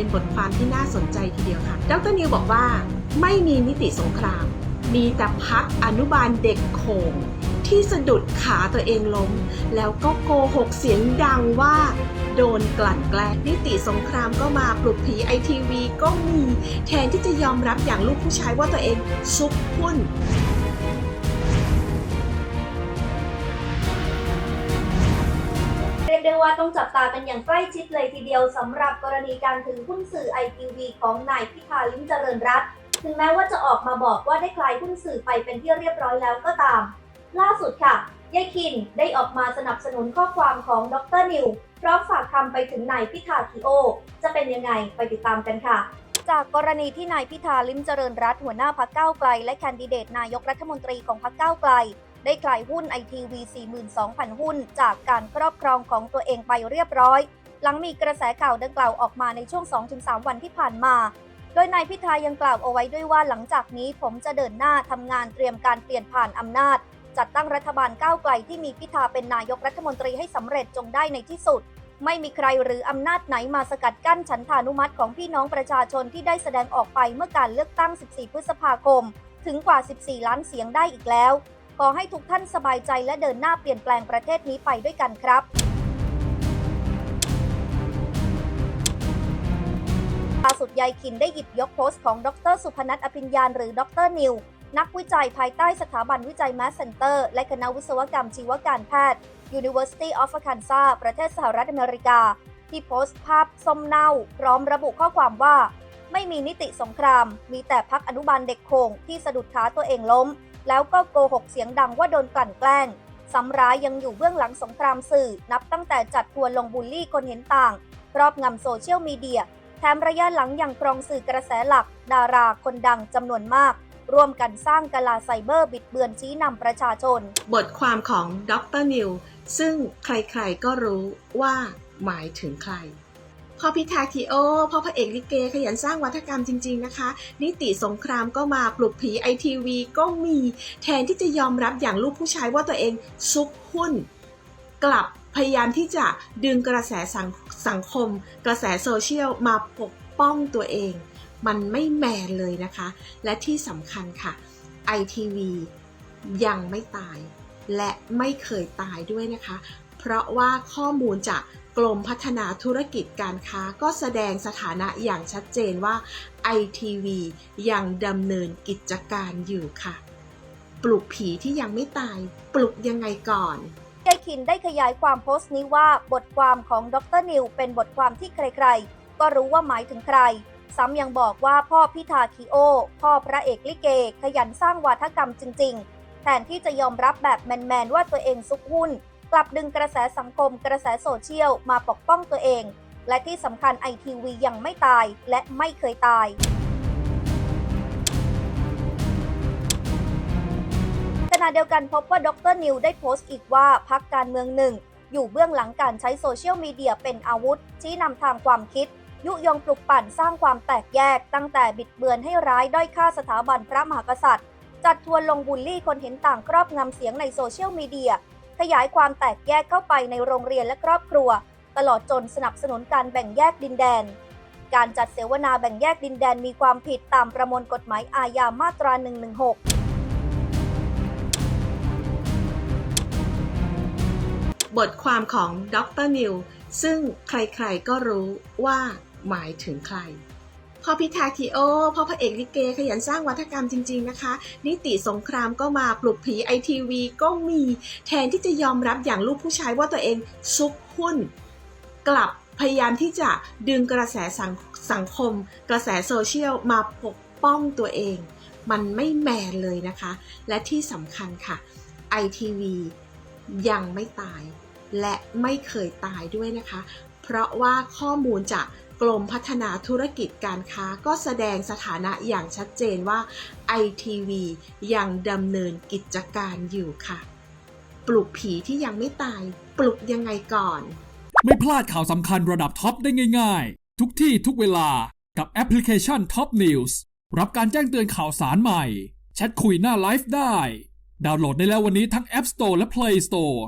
เป็นบทความที่น่าสนใจทีเดียวค่ะ ดรนิวบอกว่าไม่มีนิติสงคราม มีแต่พักอนุบาลเด็กโขงที่สะดุดขาตัวเองล้ม แล้วก็โกหกเสียงดังว่า โดนกลั่นแกล้งนิติสงครามก็มาปลุกผีไอทีวีก็มี แทนที่จะยอมรับอย่างลูกผู้ชายว่าตัวเองซุกหุ้น ต้องจับตากันอย่างใกล้ชิดเลยทีเดียวสำหรับกรณีการถือหุ้นสื่อไอทีวีของนายพิธาลิ้มเจริญรัตน์ถึงแม้ว่าจะออกมาบอกว่าได้คลายหุ้นสื่อไปเป็นที่เรียบร้อยแล้วก็ตาม ล่าสุดค่ะยายคินได้ออกมาสนับสนุนข้อความของดรนิวพร้อมฝากคำไปถึงนายพิธาคีโอ จะเป็นยังไงไปติดตามกันค่ะ จากกรณีที่นายพิธาลิ้มเจริญรัตหัวหน้าพักเก้าวไกล และแคนดิเดตนายกรัฐมนตรีของพักเก้าวไกล ได้คลายหุ้นไอทีวี 42,000 หุ้น จากการครอบครองของตัวเองไปเรียบร้อย หลังมีกระแสข่าวดังกล่าวออกมาในช่วง 2-3 วันที่ผ่านมา โดยนายพิธายังกล่าวเอาไว้ด้วยว่าหลังจากนี้ผมจะเดินหน้าทำงานเตรียมการเปลี่ยนผ่านอำนาจ จัดตั้งรัฐบาลก้าวไกลที่มีพิธาเป็นนายกรัฐมนตรีให้สำเร็จจงได้ในที่สุด ไม่มีใครหรืออำนาจไหนมาสกัดกั้นฉันทานุมัติของพี่น้องประชาชนที่ได้แสดงออกไปเมื่อการเลือกตั้ง 14 พฤษภาคม ถึงกว่า 14 ล้านเสียงได้อีกแล้ว ขอให้ทุกท่านสบายใจและเดินหน้าเปลี่ยนแปลงประเทศนี้ไปด้วยกันครับล่าสุดยายคินได้หยิบยกโพสต์ของดรสุพนัทอภิญญาณหรือดรนิว นักวิจัยภายใต้สถาบันวิจัยแมสเซนเตอร์ และคณะวิศวกรรมชีวการแพทย์ University of Arkansas ประเทศสหรัฐอเมริกา ที่โพสต์ภาพส้มเน่า พร้อมระบุข้อความว่า ไม่มีนิติสงคราม มีแต่พักอนุบาลเด็กโขงที่สะดุดขาตัวเองล้ม แล้วก็โกหกเสียงดังว่าโดนกลั่นแกล้งซ้ำร้ายยังอยู่เบื้องหลังสงครามสื่อ นับตั้งแต่จัดทัวร์ลงบูลลี่คนเห็นต่าง ครอบงำโซเชียลมีเดีย แถมระยะหลังยังครองสื่อกระแสหลัก ดาราคนดังจำนวนมาก ร่วมกันสร้างกลาไซเบอร์บิดเบือนชี้นำประชาชน บทความของดรนิวซึ่งใครๆก็รู้ว่าหมายถึงใคร พ่อพิธาคีโอพ่อพระเอกลิเก ขยันสร้างวัฒกรรมจริง ๆนะคะ นิติสงครามก็มาปลุกผีไอทีวีก็มี แทนที่จะยอมรับอย่างลูกผู้ชายว่าตัวเองซุกหุ้น กลับพยายามที่จะดึงกระแสสังสังคม กระแสโซเชียลมาปกป้องตัวเอง มันไม่แมนเลยนะคะ และที่สำคัญค่ะ ITV ยังไม่ตาย และไม่เคยตายด้วยนะคะ เพราะว่าข้อมูลจากกรมพัฒนาธุรกิจการค้าก็แสดงสถานะอย่างชัดเจนว่า ITV ยังดำเนินกิจการอยู่ค่ะ ปลุกผีที่ยังไม่ตาย ปลุกยังไงก่อนยายคินได้ขยายความโพสต์นี้ว่าบทความของดรนิวเป็นบทความที่ใครๆ ก็รู้ว่าหมายถึงใคร ซ้ำยังบอกว่าพ่อพิธาคีโอ พ่อพระเอกลิเก ขยันสร้างวาทกรรมจริง ๆ แทนที่จะยอมรับแบบแมนๆว่าตัวเองซุกหุ้น กลับดึงกระแสสังคมกระแสโซเชียลมาปกป้องตัวเอง และที่สำคัญไอทีวียังไม่ตายและไม่เคยตายขณะเดียวกันพบว่าดรนิวได้โพสต์อีกว่าพักการเมืองหนึ่ง อยู่เบื้องหลังการใช้โซเชียลมีเดียเป็นอาวุธ ชี้นำทางความคิด ยุยงปลุกปั่นสร้างความแตกแยก ตั้งแต่บิดเบือนให้ร้ายด้อยค่าสถาบันพระมหากษัตริย์ จัดทัวร์ลงบูลลี่คนเห็นต่างครอบงำเสียงในโซเชียลมีเดีย ขยายความแตกแยกเข้าไปในโรงเรียนและครอบครัว ตลอดจนสนับสนุนการแบ่งแยกดินแดน การจัดเสวนาแบ่งแยกดินแดนมีความผิดตามประมวลกฎหมายอาญามาตรา 116บทความของดรนิว ซึ่งใครๆก็รู้ว่าหมายถึงใคร พ่อพิธาคีโอพ่อพระเอกลิเกขยันสร้างวัฒกรรมจริง ๆนะคะ นิติสงครามก็มาปลุกผีไอทีวีก็มี แทนที่จะยอมรับอย่างลูกผู้ชายว่าตัวเองซุกหุ้น กลับพยายามที่จะดึงกระแสสังสังคม กระแสโซเชียลมาปกป้องตัวเอง มันไม่แมนเลยนะคะ และที่สำคัญค่ะ ITV ยังไม่ตาย และไม่เคยตายด้วยนะคะ เพราะว่าข้อมูลจาก กรมพัฒนาธุรกิจการค้าก็แสดงสถานะอย่างชัดเจนว่า ITV ยังดำเนินกิจการอยู่ค่ะ ปลุกผีที่ยังไม่ตาย ปลุกยังไงก่อน ไม่พลาดข่าวสำคัญระดับท็อปได้ง่ายๆ ทุกที่ทุกเวลากับแอปพลิเคชัน Top News รับการแจ้งเตือนข่าวสารใหม่ แชทคุยหน้าไลฟ์ได้ ดาวน์โหลดได้แล้ววันนี้ทั้ง App Store และ Play Store